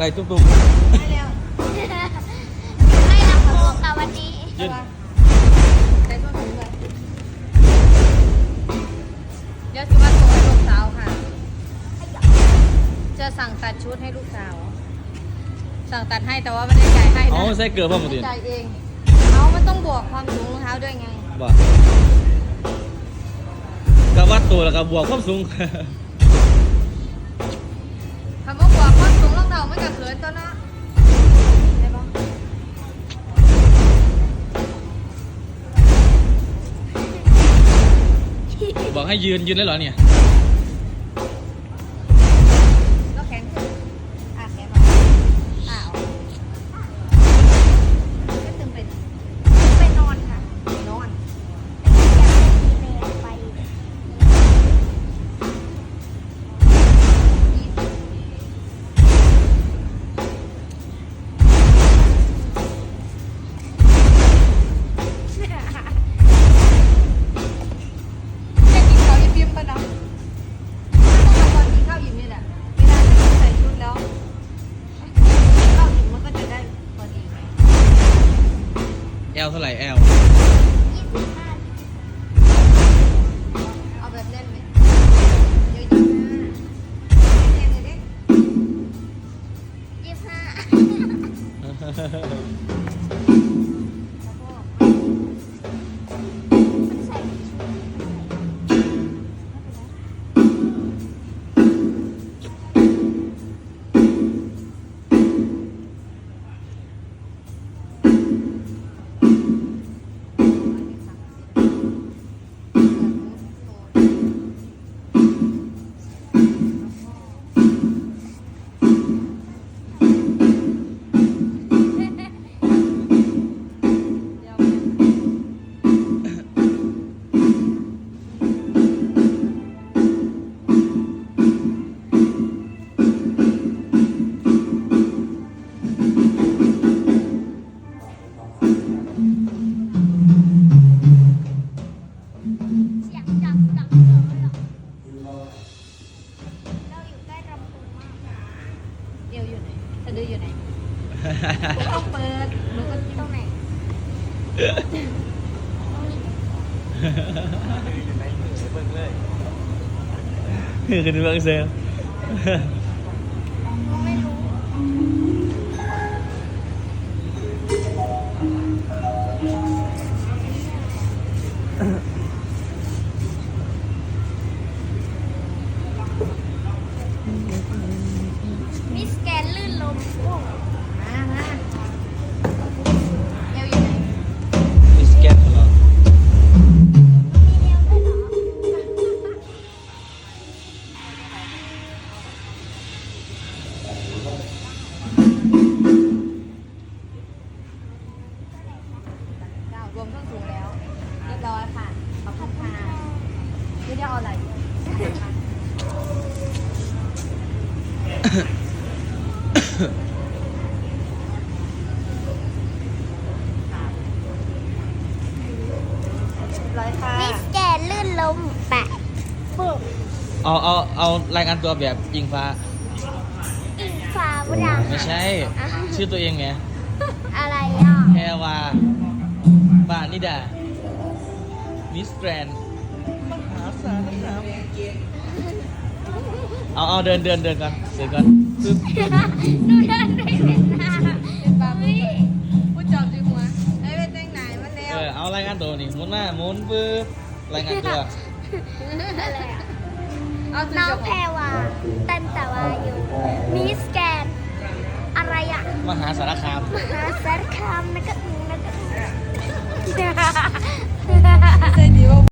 อะไรตุ๊บตุ๊บได้แล้วให้เราขอตัวกับวันนี้ยืนใส่ส้นสูงเลยเดี๋ยวสิว่าส่งให้ลูกสาวค่ะ จะสั่งตัดชุดให้ลูกสาว สั่งตัดให้แต่ว่าไม่ได้จ่ายให้เอานะใส่เกลือป่ะหมดไม่ดินจ่ายเองเอามันต้องบวกความสูงรองเท้าด้วยไงบ่กะวัดตัวแล้วก็บวกความสูง องมันก็เขินตัวเนาะได้ปะบอกให้ยืนยืนได้เหรอเนี่ย อลเท่าไหร่แอลเอาแบบแน่นไหมเยอะๆแน่นเลยดิยี่สิบห้า เอวอยู่ไหนสะดืออยู่ไหนต้องเปิดหนูก็ตรงไหนตรงนี้คือคือเรื่องเซล ร้อยค่ะมิสแกนลื่นลมแปะปุ๊บเอาเอาเอารายงานตัวแบบยิงฟ้าอิงฟ้าบุดังไม่ใช่ ชื่อตัวเองไง อะไรอะแพรวาบานิดา มิสแกรนมหาสารคาม เอาเอาเดินเดินเดินกันเดินกันปึ๊บหนูเดินไปเห็นหน้าเป็นปลาเฮ้ยผู้จอบดีหัวไอ้เว้ยแต่งไหนมาแล้เอวอเอารายงานตัวนี่หมุนหน้าหมุนปึ๊บรายงานตัวอะไรอะเอาจุดน้องจบแพรวาตันตะวาอยู่มิสแกน อะไรอะมหาสารคามมหาสารคามนะก็นะก็ใส่ดี